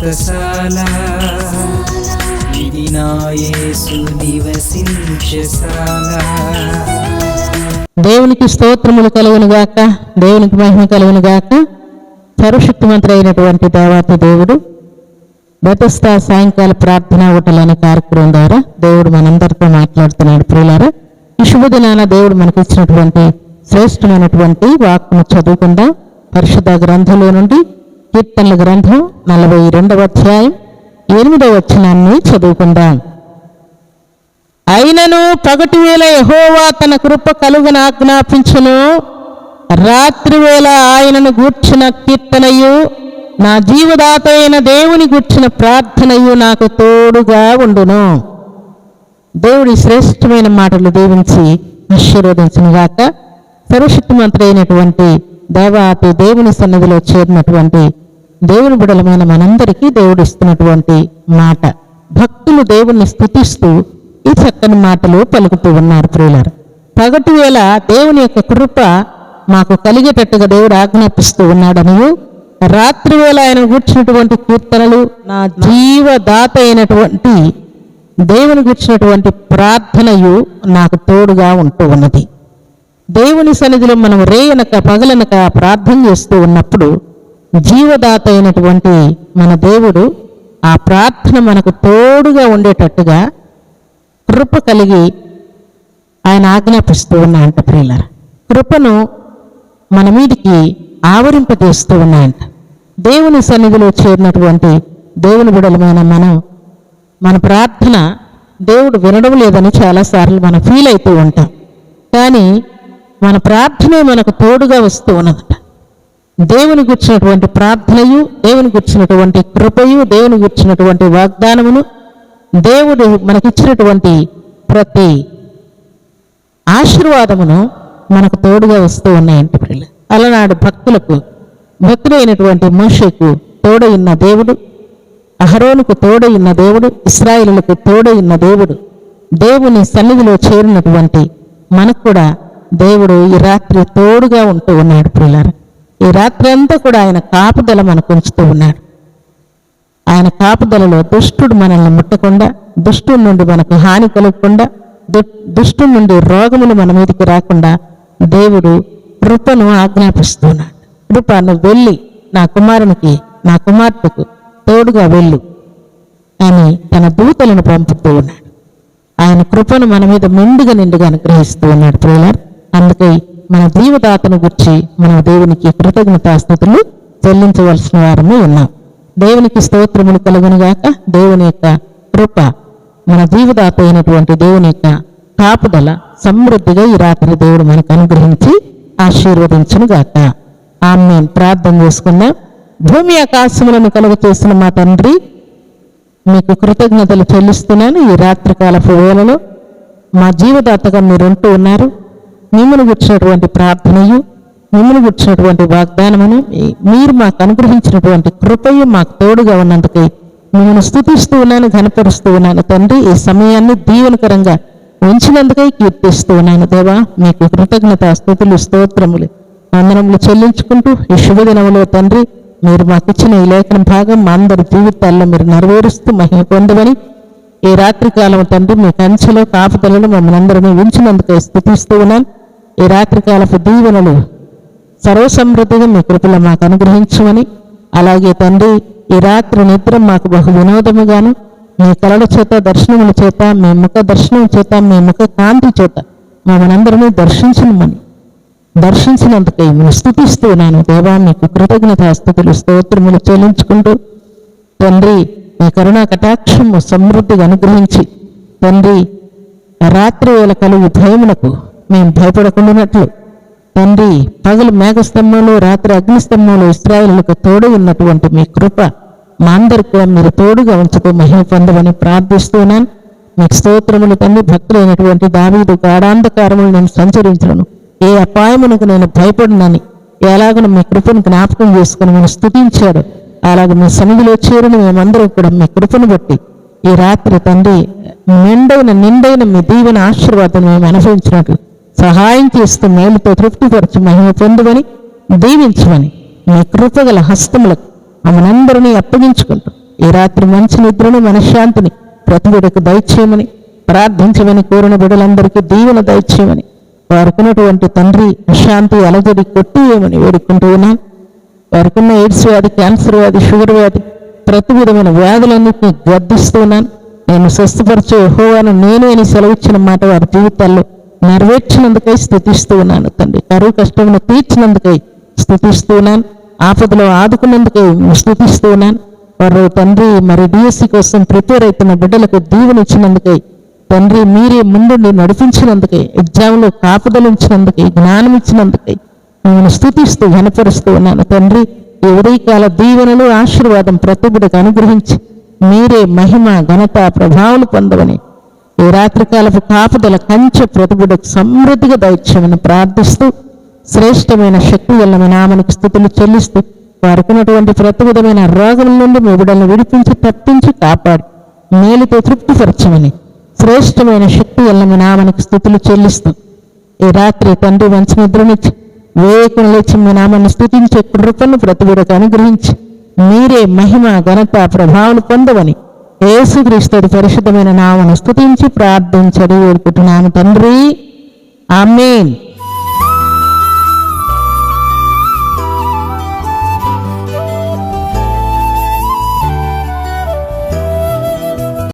వ్రతశాల ఇది నివసించశాల దేవునికి స్తోత్రములు కలుగునుగాక దేవునికి మహిమ కలుగునుగాక గాక. అయినటువంటి దేవాతి దేవుడు బతస్తా సాయంకాల ప్రార్థన ఒకటి అనే కార్యక్రమం ద్వారా దేవుడు మనందరితో మాట్లాడుతున్నాడు. ప్రియులారా ఈ శుభదినాన దేవుడు మనకి ఇచ్చినటువంటి శ్రేష్టమైనటువంటి వాక్కును చదువుకుందాం. పరిశుద్ధ గ్రంథంలో నుండి కీర్తనల గ్రంథం నలభై రెండవ అధ్యాయం ఎనిమిదవ వచనాన్ని చదువుకుందాం. అయినను పగటి వేళ యహోవా తన కృప కలుగున ఆజ్ఞాపించును. రాత్రి వేళ ఆయనను గూర్చిన కీర్తనయు నా జీవదాత అయిన దేవుని గూర్చిన ప్రార్థనయు నాకు తోడుగా ఉండును. దేవుడి శ్రేష్టమైన మాటలు దీవించి ఆశీర్వదించునుగాక సర్వశక్తిమంతుడైనటువంటి దేవాతి దేవుని సన్నిధిలో చేరినటువంటి దేవుని బిడలమైన మనందరికీ దేవుడు ఇస్తున్నటువంటి మాట. భక్తులు దేవుణ్ణి స్థుతిస్తూ ఈ చక్కని మాటలు పలుకుతూ ఉన్నారు ప్రియులారు. పగటి వేళ దేవుని యొక్క కృప మాకు కలిగేటట్టుగా దేవుడు ఆజ్ఞాపిస్తూ ఉన్నాడనియు రాత్రి వేళ ఆయన కూర్చున్నటువంటి కీర్తనలు నా జీవదాత అయినటువంటి దేవుని గుర్చినటువంటి ప్రార్థనయు నాకు తోడుగా ఉంటూ ఉన్నది. దేవుని సన్నిధిలో మనం రేయనక పగలనక ప్రార్థన చేస్తూ ఉన్నప్పుడు జీవదాత అయినటువంటి మన దేవుడు ఆ ప్రార్థన మనకు తోడుగా ఉండేటట్టుగా కృప కలిగి ఆయన ఆజ్ఞాపిస్తూ ఉన్నాయంట ప్రియులర్. కృపను మన మీదికి ఆవరింపజేస్తూ ఉన్నాయంట దేవుని సన్నిధిలో చేరినటువంటి దేవుని బిడలమైన మనం మన ప్రార్థన దేవుడు వినడం లేదని చాలాసార్లు మనం ఫీల్ అవుతూ ఉంటాం. కానీ మన ప్రార్థనే మనకు తోడుగా వస్తూ ఉన్నదట. దేవుని గుర్చినటువంటి ప్రార్థనయు దేవుని గుర్చినటువంటి కృపయు దేవుని గుర్చినటువంటి వాగ్దానమును దేవుడు మనకిచ్చినటువంటి ప్రతి ఆశీర్వాదమును మనకు తోడుగా వస్తూ ఉన్నాయంట ప్రియులు అలనాడు భక్తులకు భక్తుడైనటువంటి మోషకు తోడైన దేవుడు అహరోనుకు తోడైన దేవుడు ఇస్రాయిలకు తోడైన దేవుడు దేవుని సన్నిధిలో చేరినటువంటి మనకు కూడా దేవుడు ఈ రాత్రి తోడుగా ఉంటూ ఉన్నాడు పిల్లలు. ఈ రాత్రి అంతా కూడా ఆయన కాపుదల మనకు ఉంచుతూ ఉన్నాడు. ఆయన కాపుదలలో దుష్టుడు మనల్ని ముట్టకుండా దుష్టుడి నుండి మనకు హాని కలగకుండా దుష్టు దుష్టుడి నుండి రోగములు మన మీదకి రాకుండా దేవుడు కృపను ఆజ్ఞాపిస్తున్నాడు కృప నువ్వు వెళ్ళి నా కుమారునికి నా కుమార్తెకు తోడుగా వెళ్ళు అని తన దూతలను పంపుతూ ఉన్నాడు. ఆయన కృపను మన మీద మెండుగా నిండుగా అనుగ్రహిస్తూ ఉన్నాడు ప్రియులర్. అందుకే మన జీవదాతను గుర్చి మన దేవునికి కృతజ్ఞతాస్థుతులు చెల్లించవలసిన వారమే ఉన్నాం. దేవునికి స్తోత్రములు కలుగునుగాక దేవుని యొక్క కృప మన జీవదాత అయినటువంటి దేవుని యొక్క కాపుదల సమృద్ధిగా ఈ రాత్రి దేవుడు మనకు అనుగ్రహించి ఆశీర్వదించునుగాక. ఆమె ప్రార్థన చేసుకుందాం. భూమి ఆకాశములను కలుగు చేసిన మా తండ్రి మీకు కృతజ్ఞతలు చెల్లిస్తున్నాను ఈ రాత్రికాలపు వేళలో. మా జీవదాతగా మీరుంటూ ఉన్నారు. మిమ్మల్ని గుర్చినటువంటి ప్రార్థనయు మిమ్మల్ని గుర్చినటువంటి వాగ్దానమును మీరు మాకు అనుగ్రహించినటువంటి కృపయు మాకు తోడుగా ఉన్నందుకై మిమ్మల్ని స్థుతిస్తూ ఉన్నాను ఘనపరుస్తూ ఉన్నాను. తండ్రి ఈ సమయాన్ని దీవెనకరంగా ఉంచినందుకై కీర్తిస్తూ ఉన్నాను దేవా. మీకు కృతజ్ఞత స్థుతులు స్తోత్రములు వందనములు చెల్లించుకుంటూ ఈ శుభదినములో తండ్రి మీరు మాకు ఇచ్చిన ఈ లేఖన భాగం మా అందరి జీవితాల్లో మీరు నెరవేరుస్తూ మహిమ పొందమని ఈ రాత్రి కాలం తండ్రి మీ కంచెలో కాపుదలను మమ్మల్ని అందరినీ ఉంచినందుకు స్థుతిస్తూ ఉన్నాను. ఈ రాత్రికాలపు దీవెనలు సర్వసమృద్ధిగా మీ కృపలో మాకు అనుగ్రహించమని అలాగే తండ్రి ఈ రాత్రి నిద్ర మాకు బహు వినోదముగాను మీ కళల చేత దర్శనముల చేత మీ ముఖ దర్శనం చేత మీ ముఖ కాంతి చేత మమ్మల్ని దర్శించమని దర్శించినందుకై మేము స్థుతిస్తూ నేను దేవా మీకు కృతజ్ఞతాస్థుతులు స్తోత్రములు చెల్లించుకుంటూ తండ్రి మీ కరుణా కటాక్షము సమృద్ధిగా అనుగ్రహించి తండ్రి రాత్రి వేళ కలుగు భయములకు మేము భయపడకుండానట్లు. తండ్రి పగలు మేఘస్తంభంలో రాత్రి అగ్నిస్తంభంలో ఇస్రాయిలకు తోడు ఉన్నటువంటి మీ కృప మా అందరికి కూడా మీరు తోడుగా ఉంచుతూ మహిమ పొందమని ప్రార్థిస్తున్నాను మీకు స్తోత్రములు తండ్రి భక్తులైనటువంటి దావీదు గాఢాంధకారములు నేను సంచరించను. ఏ అపాయమునకు నేను భయపడినని ఎలాగను మీ కృపను జ్ఞాపకం చేసుకుని నేను స్థుతించాడు అలాగే మీ సన్నిధిలో చేరిన మేమందరం కూడా మీ కృపను బట్టి ఈ రాత్రి తండ్రి నిండైన నిండైన మీ దీవెన ఆశీర్వాదం మేము అనుభవించినట్లు సహాయం చేస్తూ మేలుతో తృప్తిపరచు మహిమ పొందుమని దీవించమని మీ కృపగల హస్తములకు మనందరినీ అప్పగించుకుంటూ ఈ రాత్రి మంచి నిద్రను మనశ్శాంతిని ప్రతి బిడ్డకు దయచేయమని ప్రార్థించమని కోరిన బిడ్డలందరికీ దీవెన దయచేయమని వారుకున్నటువంటి తండ్రి అశాంతి అలజడి కొట్టివేయమని వేడుకుంటూ ఉన్నాను వారుకున్న ఎయిడ్స్ వ్యాధి క్యాన్సర్ వ్యాధి షుగర్ వ్యాధి ప్రతి విధమైన వ్యాధులన్నింటినీ గర్దిస్తున్నాను నేను స్వస్థపరిచే హోవాను నేనే అని సెలవిచ్చిన మాట వారి జీవితాల్లో నెరవేర్చినందుకై స్థుతిస్తూ ఉన్నాను తండ్రి. కరువు కష్టమును తీర్చినందుకై స్థుతిస్తూ ఉన్నాను. ఆపదలో ఆదుకున్నందుకై స్థుతిస్తూ ఉన్నాను. వారు తండ్రి మరి డిఎస్సి కోసం ప్రిపేర్ అవుతున్న బిడ్డలకు దీవెనిచ్చినందుకై తండ్రి మీరే ముందుండి నడిపించినందుకై ఎగ్జామ్లో కాపుదలించినందుకై జ్ఞానం ఇచ్చినందుకై నేను స్థుతిస్తూ ఘనపరుస్తూ ఉన్నాను తండ్రి. ఈ ఉదయకాల దీవెనలు ఆశీర్వాదం ప్రతి బిడ్డకు అనుగ్రహించి మీరే మహిమ ఘనత ప్రభావాలు పొందవని ఈ రాత్రికాలపు కాపుదల కంచె ప్రతి సమృద్ధిగా దైత్యమని ప్రార్థిస్తూ శ్రేష్టమైన శక్తి వల్ల నామనికి స్థుతులు చెల్లిస్తూ వారికినటువంటి ప్రతి విధమైన రోగం నుండి మీ బిడ్డలను విడిపించి తప్పించి కాపాడు. మేలుతో తృప్తిపరచమని శ్రేష్టమైన శక్తి వల్ల నామనికి స్థుతులు చెల్లిస్తూ ఈ రాత్రి తండ్రి మంచి నిద్రనిచ్చి వేకులు లేచి మీ నామాన్ని స్థుతించే కృపను ప్రతివిడకు అనుగ్రహించి మీరే మహిమ ఘనత ప్రభావం పొందవని ఏసుక్రీస్తుడి పరిశుద్ధమైన నామను స్థుతించి ప్రార్థించడి వేడుకుంటున్నాము తండ్రి. ఆమెన్.